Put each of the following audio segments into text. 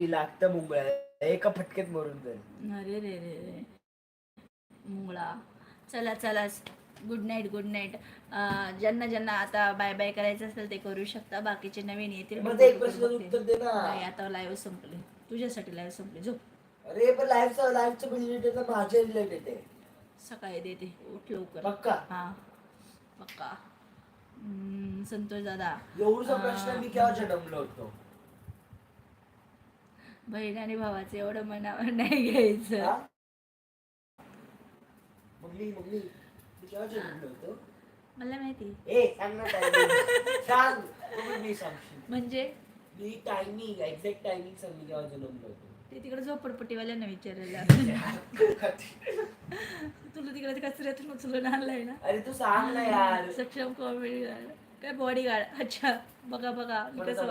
लागतं मुंगळ्या एका फटक्यात मरून जाईल. अरे रे रे रे. मुंगळा. चला चला. गुड नाईट गुड नाईट ज्यांना ज्यांना आता बाय बाय करायचं असेल ते करू शकता. बाकीचे नवीन येतील आता लाईव्ह संपले. तुझ्यासाठी लाईव्ह संपले. झोप. अरे पण लाईफचं लाईफचं रिलेटेड माझ्या रिलेटेड आहे सकाळी देते. उठ लवकर. पक्का? हा. पक्का. संतोष दादा. एवढचा हा. प्रश्न मी केव्हा जन्मलो होतो? बहीण आणि भावाचं एवढं मनावर नाही घ्यायचं. मला माहिती. म्हणजे? मी टायमिंग एक्झॅक्ट टायमिंग सांग मी केव्हा जन्मलो होतो. ते तिकडे झोपडपट्टीवाल्यांना विचारायला तुला तिकडे कचऱ्यातून उचलून आणलाय ना? अरे तू सांग ना यार. सक्षम कॉमेडी गार्ड काय बॉडी गार्ड अच्छा बघा बघा. मी कसं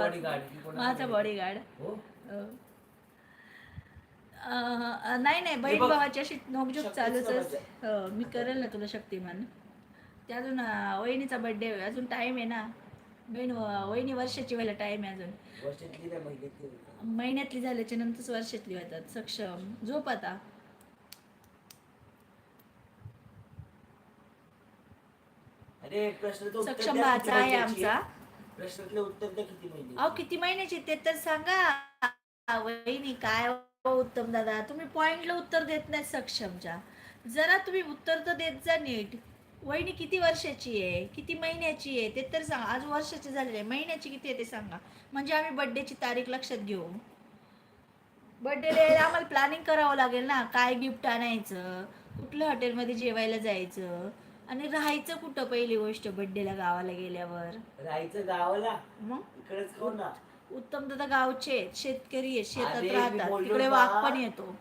माझा बॉडी गार्ड हो? नाही नाही बहीण भावाची अशी नोकझोक चालूच हो, मी करेल ना तुला शक्तिमान. ते अजून वहिनीचा बर्थडे अजून टाइम आहे ना. बहीण वहिनी वर्षाची व्हायला टाइम आहे अजून. महिन्यातली? झाल्याच्या नंतरच वर्षातली होतात सक्षम. झोप आता. सक्षम भाचा आहे आमचा. प्रश्नातलं उत्तर किती महिने अहो किती महिन्याची ते तर सांगा. वहिनी काय उत्तम दादा तुम्ही पॉइंटला उत्तर देत नाही सक्षमच्या जरा तुम्ही उत्तर तर देत जा नीट. वहिनी किती वर्षाची आहे? किती महिन्याची आहे? ते तर सांगा. आज वर्षाची झालेली आहे. महिन्याची किती आहे ते सांगा. म्हणजे आम्ही बड्डेची तारीख लक्षात घेऊ बड्डेला आम्हाला प्लॅनिंग करावं लागेल ना. काय गिफ्ट आणायचं? कुठल्या हॉटेलमध्ये जेवायला जायचं? आणि राहायचं कुठं पहिली गोष्ट बड्डेला गावाला गेल्यावर? राहायचं गावाला? मग? इकडेच ना उत्तम दादा गावचे आहेत, शेतकरी आहेत शेतात अरे, मी राहतात. बोललो तिकडे. वाघ पण येतो.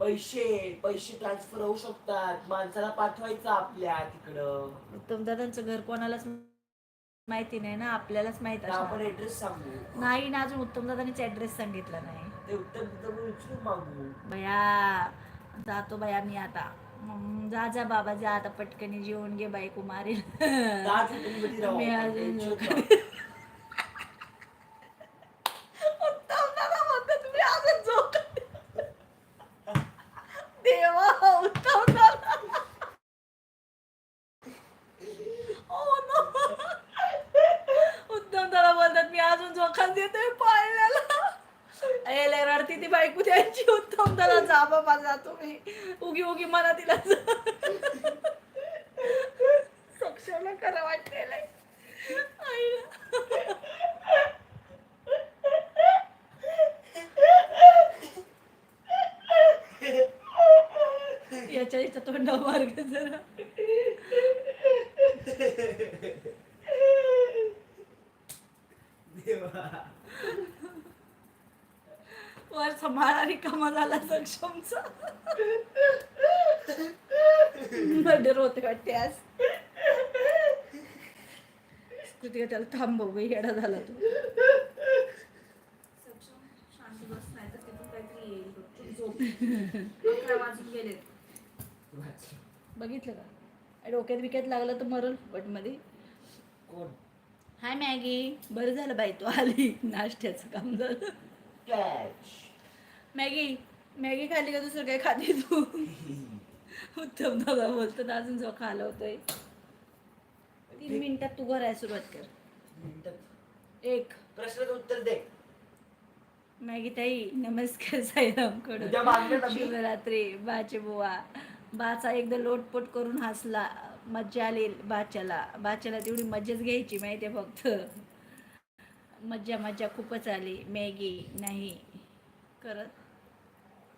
पैसे पैसे ट्रान्सफर होऊ शकतात. माणसाला पाठवायचं आपल्या तिकडं. उत्तम दादांचं घर कोणालाच माहिती नाही ना आपल्यालाच माहीत तर आपण असणार ऍड्रेस सांगू. नाही ना अजून उत्तम दादांनीच ऍड्रेस सांगितला नाही. ते उत्तर उत्तर उचलून मागू. बया जातो बया मी आता. हम्म, जा जा बाबा जा आता. पटकनी जेवण घे मी अजून tension नाही. उत्तम दादा म्हणतो तुम्ही अजून झोप देवा उत्तम दादा Oh no. उत्तम दादा बोलतात मी अजून देतोय पाळण्याला. ए लय रडती ती बायको त्यांची. उत्तम त्याला जा बाबा जा तुम्ही. उगी उगी मला तिला सक्षम करा वाटते याच्या याच्या तोंडा मार्ग जरा. वर सांभाळा रिकामा झाला सक्षमचा. मर्डर होते वाटते आज. कृतिका त्याला थांबव येडा झाला तू. बघितलं का? डोक्यात बिक्यात लागलं तर मरलमध्ये कोण? Hi Maggie. बरं झालं बाई तू आली. नाश्त्याचं काम झालं. मॅगी. मॅगी खाल्ली का दुसरं काय खाते तू? उत्तम दादा बोलतो ना अजून जो खाला होतोय. तीन मिनिटात तू करायला सुरुवात कर. एक. प्रश्नाचं उत्तर दे. मॅगी ताई नमस्कार साईराम उद्या मागणं ना कडून मी. शिवरात्री बाचे बुवा. बाचा एकदा लोटपोट करून हसला. मज्जा आली बाच्याला. बाच्याला तेवढी मज्जाच घ्यायची माहिती आहे फक्त. मज्जा मज्जा खूपच आली. मॅगी नाही करत.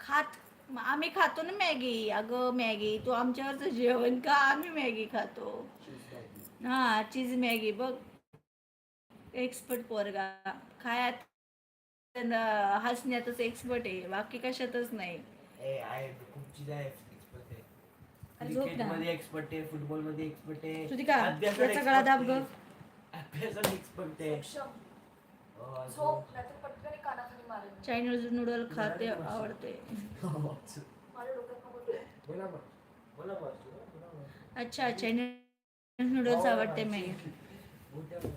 खात आम्ही खातो ना मॅगी. अगं मॅगी तू आमच्यावरचं जेवण का आम्ही मॅगी खातो? हा चीज मॅगी बघ. एक्सपर्ट पोरगा. खायात हसण्यातच एक्सपर्ट आहे. बाकी कशातच नाही ए आहे खूप चीज आहे एक्सपर्ट आहे अरे झोप क्रिकेट ना. मध्ये एक्सपर्ट आहे फुटबॉलमध्ये एक्सपर्ट आहे श्रुतिका, अभ्यासात याचा गळा दाब गं. आहे. अभ्यासात एक्सपर्ट आहे हो. चायनीज नूडल खाते आवडते बोला मग. बोला मग. बोला मग. अच्छा चायनीज नूडल्स आवडते मॅगी उद्या मग.